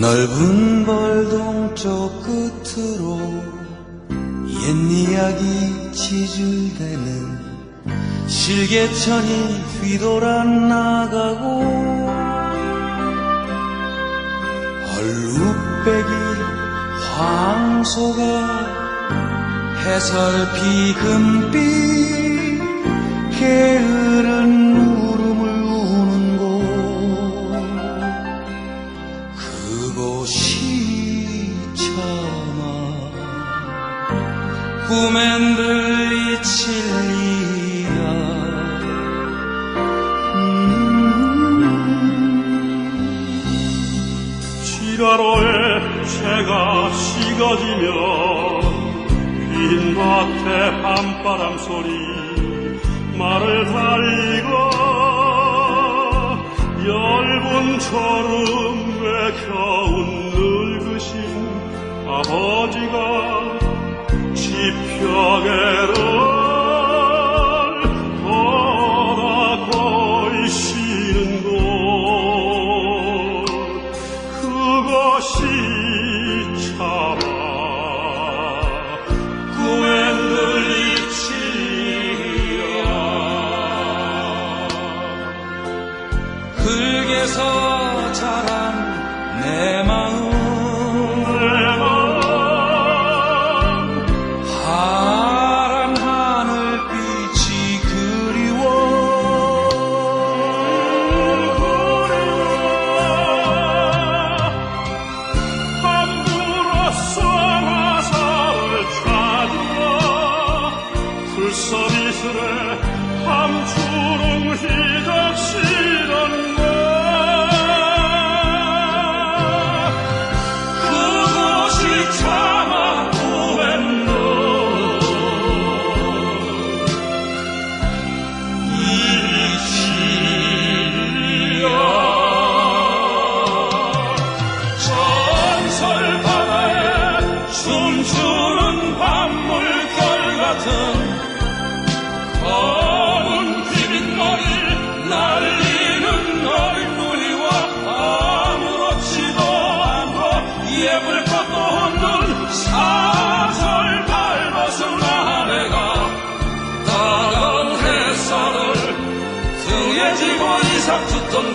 넓은 벌동 쪽 끝으로 옛 이야기 지줄대는 실개천이 휘돌아 나가고 얼룩배기 황소가 해설피 금빛 게으 꿈엔 들리칠 리야 지라로에 새가 식어지면 빈 밭에 밤바람 소리 말을 달리고 열분처럼 외켜운 흙에서 자란 내 마음 풀서리스레 함주름 휘적 따가